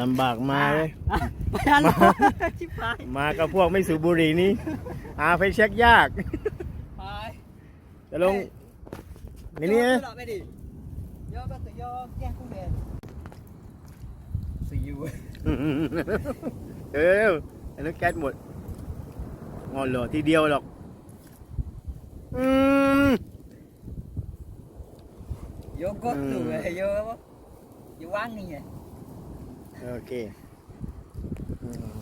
ลำบากมาเลยไปอันชิบหายมากับพวกไม่สูบบุหรี่นี่หาไฟเช็คยาก ไปจะลงนี่นี่นะย่อไปดิย่อก็จะย่อแก้กุ้งแดงซีอูเอออันนั้นแก๊สหมดงอนเหรอทีเดียวหรอกอืมย่อก็ตัวเว้ยย่ออยู่ว่างนี่ไง โอเคอืม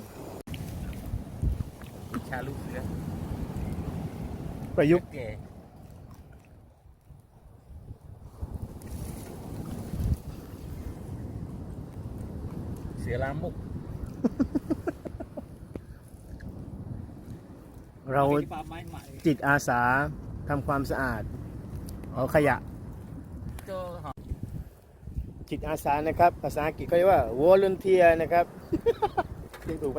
ชาลูกเสือประยุกต์แก่เสือลามมุก เราปลาไม้ใหม่จิตอาสาทำความสะอาดเอาขยะเจอหอม จิตอาสานะครับ ภาษาอังกฤษเขาเรียกว่า volunteer นะครับเรียกถูกไหม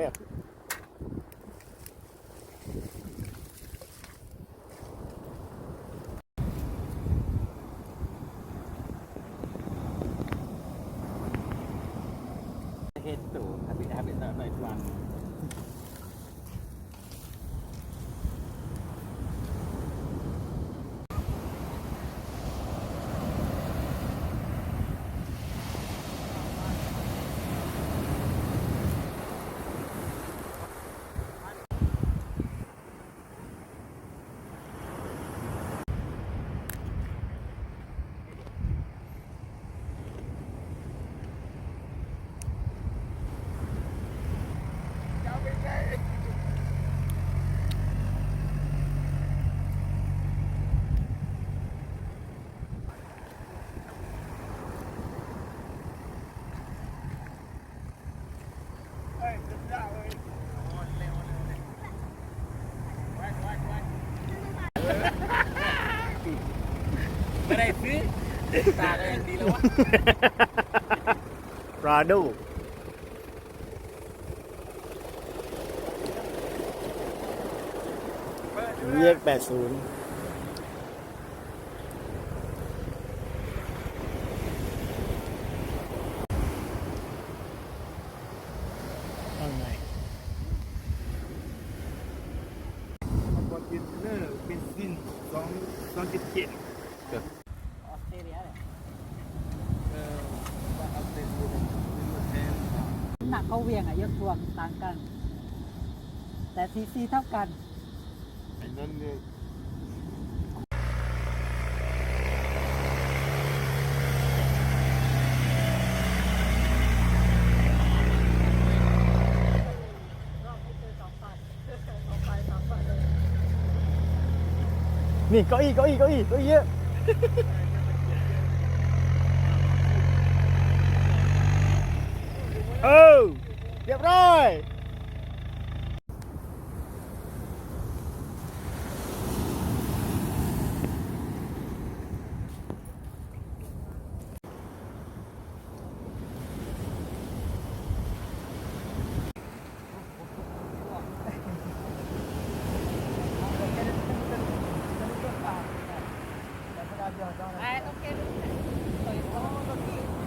ไม่ได้ซื้อตาก็ยังดีแล้ววะปราโดเรียก80ข้างในคอนเทนเนอร์เบนซินสองสองจุดเจ็ด ออสเตรเลียเลยเอ่อว่าเอาเป็นเป็นเป็นแทนหนักเขาเวียงอะยกทวงต่างกัน แต่ซีซีเท่ากัน ไอ้นั่นเนี่ย นี่เก้าอี้เก้าอี้เก้าอี้เก้าอี้เยอะ oh! Get right! เออเรียบร้อย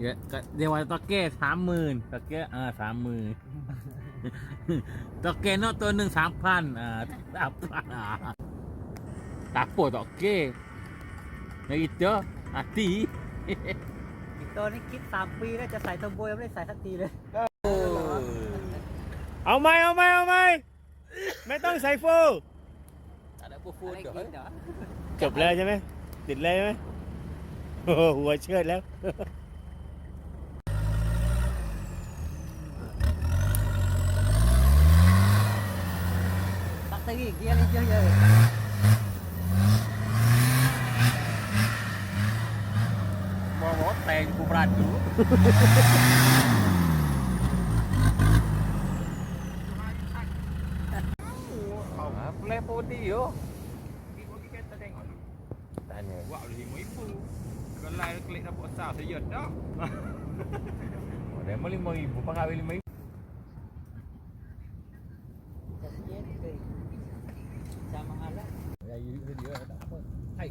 เยอะก็เดี๋ยววันตะเก้สามหมื่นตะเก้อ่าสามหมื่นตะเก้เนอะตัวหนึ่งสามพันอ่าสามพันอ่าตาปวดตะเก้ในอีเจออาตีอีกตัวนี้คิดสามปีแล้วจะใส่เทอร์โบยังไม่ได้ใส่สักทีเลย เอาไหมเอาไหมเอาไหม ไม่ต้องใส่โฟอะไรพวกฟูอะไรเดี๋ยวกินเหรอจบแล้วใช่ไหมติดเลยใช่ไหมโอ้โหหัวเชิดแล้วแบตเตอรี่อีกเยอะเลยเยอะเลยมองว่าแต่งกูปราดดูเอาเล่ปูดีอยู่ Mulai podi yo. Ikut kita kita tengok dulu. Tanya. Wah, boleh lima ribu. Kalau lain klik dapat sah saja dah. Oh, dah mau lima ribu, pangkat lima ribu. Sama halak. Ya, you video tak apa. Hai.